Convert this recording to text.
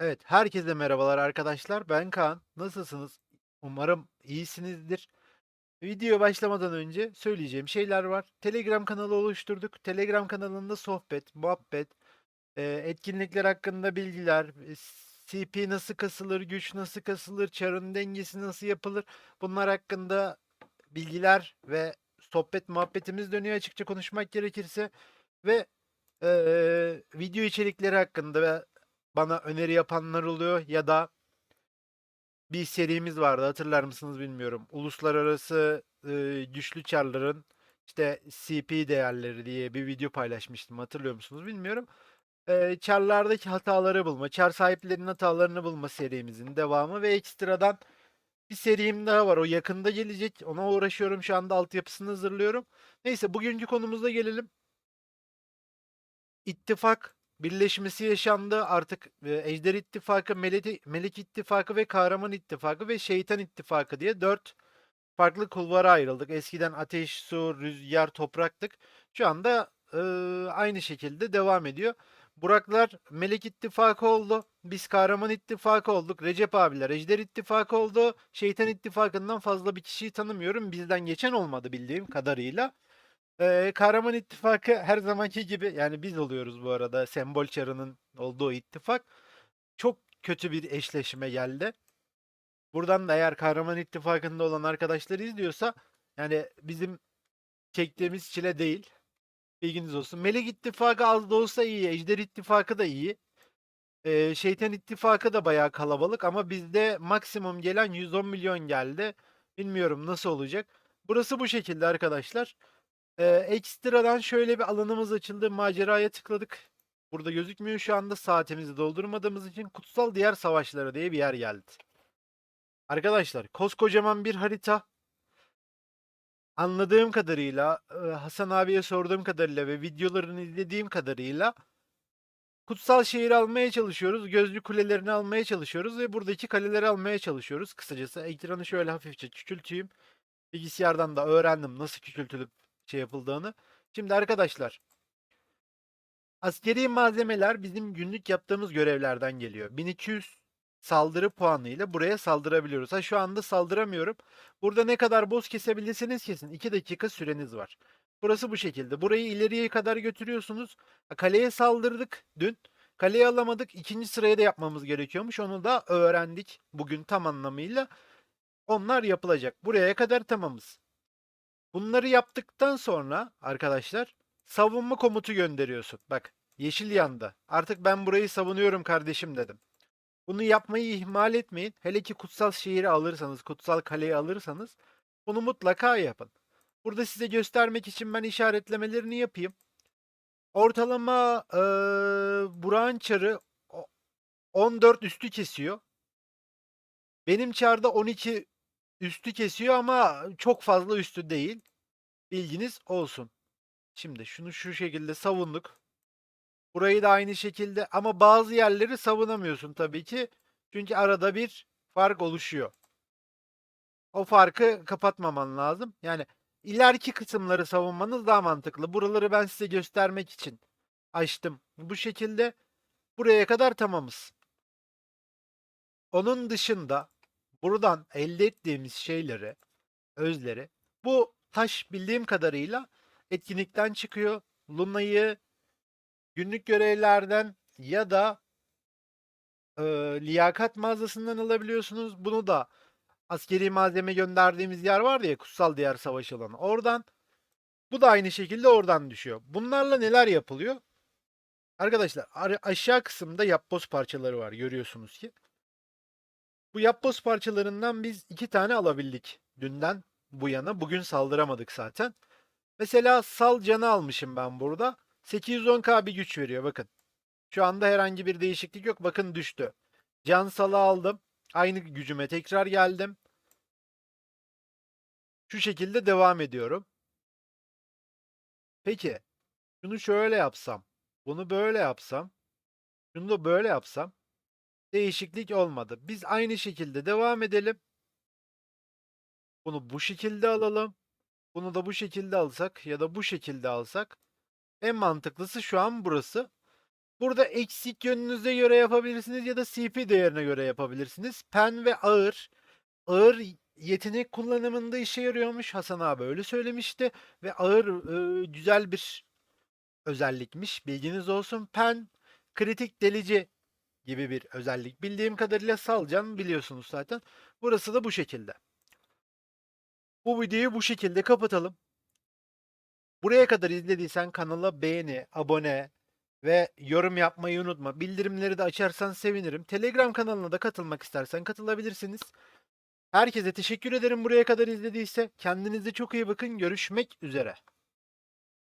Evet, herkese merhabalar arkadaşlar. Ben Kaan. Nasılsınız? Umarım iyisinizdir. Video başlamadan önce söyleyeceğim şeyler var. Telegram kanalı oluşturduk. Telegram kanalında sohbet, muhabbet, etkinlikler hakkında bilgiler, CP nasıl kasılır, güç nasıl kasılır, çarın dengesi nasıl yapılır, bunlar hakkında bilgiler ve sohbet muhabbetimiz dönüyor açıkça konuşmak gerekirse ve e, video içerikleri hakkında ve bana öneri yapanlar oluyor ya da bir serimiz vardı hatırlar mısınız bilmiyorum. Uluslararası e, güçlü çarların işte CP değerleri diye bir video paylaşmıştım hatırlıyor musunuz bilmiyorum. E, çarlardaki hataları bulma, çar sahiplerinin hatalarını bulma serimizin devamı ve ekstradan bir serim daha var. O yakında gelecek. Ona uğraşıyorum şu anda altyapısını hazırlıyorum. Neyse bugünkü konumuza gelelim. İttifak birleşmesi yaşandı. Artık e, Ejder İttifakı, Melek, Melek İttifakı ve Kahraman İttifakı ve Şeytan İttifakı diye dört farklı kulvara ayrıldık. Eskiden ateş, su, rüzgar, topraktık. Şu anda e, aynı şekilde devam ediyor. Buraklar Melek İttifakı oldu. Biz Kahraman İttifakı olduk. Recep abiler Ejder İttifakı oldu. Şeytan İttifakı'ndan fazla bir kişiyi tanımıyorum. Bizden geçen olmadı bildiğim kadarıyla. Ee, Kahraman İttifakı her zamanki gibi yani biz oluyoruz bu arada sembol çarının olduğu ittifak. Çok kötü bir eşleşme geldi. Buradan da eğer Kahraman İttifakı'nda olan arkadaşlar izliyorsa yani bizim çektiğimiz çile değil. Bilginiz olsun. Melek İttifakı az da olsa iyi. Ejder İttifakı da iyi. Ee, Şeytan İttifakı da bayağı kalabalık ama bizde maksimum gelen 110 milyon geldi. Bilmiyorum nasıl olacak. Burası bu şekilde arkadaşlar. Ee, ekstradan şöyle bir alanımız açıldı. Maceraya tıkladık. Burada gözükmüyor şu anda saatimizi doldurmadığımız için Kutsal Diğer Savaşları diye bir yer geldi. Arkadaşlar koskocaman bir harita. Anladığım kadarıyla, Hasan abiye sorduğum kadarıyla ve videolarını izlediğim kadarıyla kutsal şehri almaya çalışıyoruz. Gözlü kulelerini almaya çalışıyoruz ve buradaki kaleleri almaya çalışıyoruz. Kısacası ekranı şöyle hafifçe küçülteyim. Bilgisayardan da öğrendim nasıl küçültülüp şey yapıldığını. Şimdi arkadaşlar askeri malzemeler bizim günlük yaptığımız görevlerden geliyor. 1200 saldırı puanı ile buraya saldırabiliyoruz. Ha şu anda saldıramıyorum. Burada ne kadar boss kesebilirsiniz kesin. 2 dakika süreniz var. Burası bu şekilde. Burayı ileriye kadar götürüyorsunuz. Kaleye saldırdık dün. Kaleyi alamadık. İkinci sıraya da yapmamız gerekiyormuş. Onu da öğrendik bugün tam anlamıyla. Onlar yapılacak. Buraya kadar tamamız. Bunları yaptıktan sonra arkadaşlar savunma komutu gönderiyorsun. Bak yeşil yanda. Artık ben burayı savunuyorum kardeşim dedim. Bunu yapmayı ihmal etmeyin. Hele ki kutsal şehri alırsanız, kutsal kaleyi alırsanız bunu mutlaka yapın. Burada size göstermek için ben işaretlemelerini yapayım. Ortalama eee Burak'ın çarı o- 14 üstü kesiyor. Benim çarda 12 üstü kesiyor ama çok fazla üstü değil. Bilginiz olsun. Şimdi şunu şu şekilde savunduk. Burayı da aynı şekilde ama bazı yerleri savunamıyorsun tabii ki. Çünkü arada bir fark oluşuyor. O farkı kapatmaman lazım. Yani ileriki kısımları savunmanız daha mantıklı. Buraları ben size göstermek için açtım. Bu şekilde buraya kadar tamamız. Onun dışında buradan elde ettiğimiz şeyleri, özleri bu taş bildiğim kadarıyla etkinlikten çıkıyor. Luna'yı günlük görevlerden ya da e, liyakat mağazasından alabiliyorsunuz. Bunu da askeri malzeme gönderdiğimiz yer var ya kutsal diğer savaş alanı. Oradan bu da aynı şekilde oradan düşüyor. Bunlarla neler yapılıyor? Arkadaşlar ar- aşağı kısımda yapboz parçaları var görüyorsunuz ki. Bu yapboz parçalarından biz iki tane alabildik dünden bu yana. Bugün saldıramadık zaten. Mesela sal canı almışım ben burada. 810k bir güç veriyor bakın. Şu anda herhangi bir değişiklik yok. Bakın düştü. Can salı aldım. Aynı gücüme tekrar geldim. Şu şekilde devam ediyorum. Peki. Şunu şöyle yapsam. Bunu böyle yapsam. Şunu da böyle yapsam. Değişiklik olmadı. Biz aynı şekilde devam edelim. Bunu bu şekilde alalım. Bunu da bu şekilde alsak ya da bu şekilde alsak en mantıklısı şu an burası. Burada eksik yönünüze göre yapabilirsiniz ya da CP değerine göre yapabilirsiniz. Pen ve ağır. Ağır yetenek kullanımında işe yarıyormuş. Hasan abi öyle söylemişti. Ve ağır e, güzel bir özellikmiş. Bilginiz olsun. Pen kritik delici gibi bir özellik. Bildiğim kadarıyla salcan biliyorsunuz zaten. Burası da bu şekilde. Bu videoyu bu şekilde kapatalım. Buraya kadar izlediysen kanala beğeni, abone ve yorum yapmayı unutma. Bildirimleri de açarsan sevinirim. Telegram kanalına da katılmak istersen katılabilirsiniz. Herkese teşekkür ederim buraya kadar izlediyse. Kendinize çok iyi bakın. Görüşmek üzere.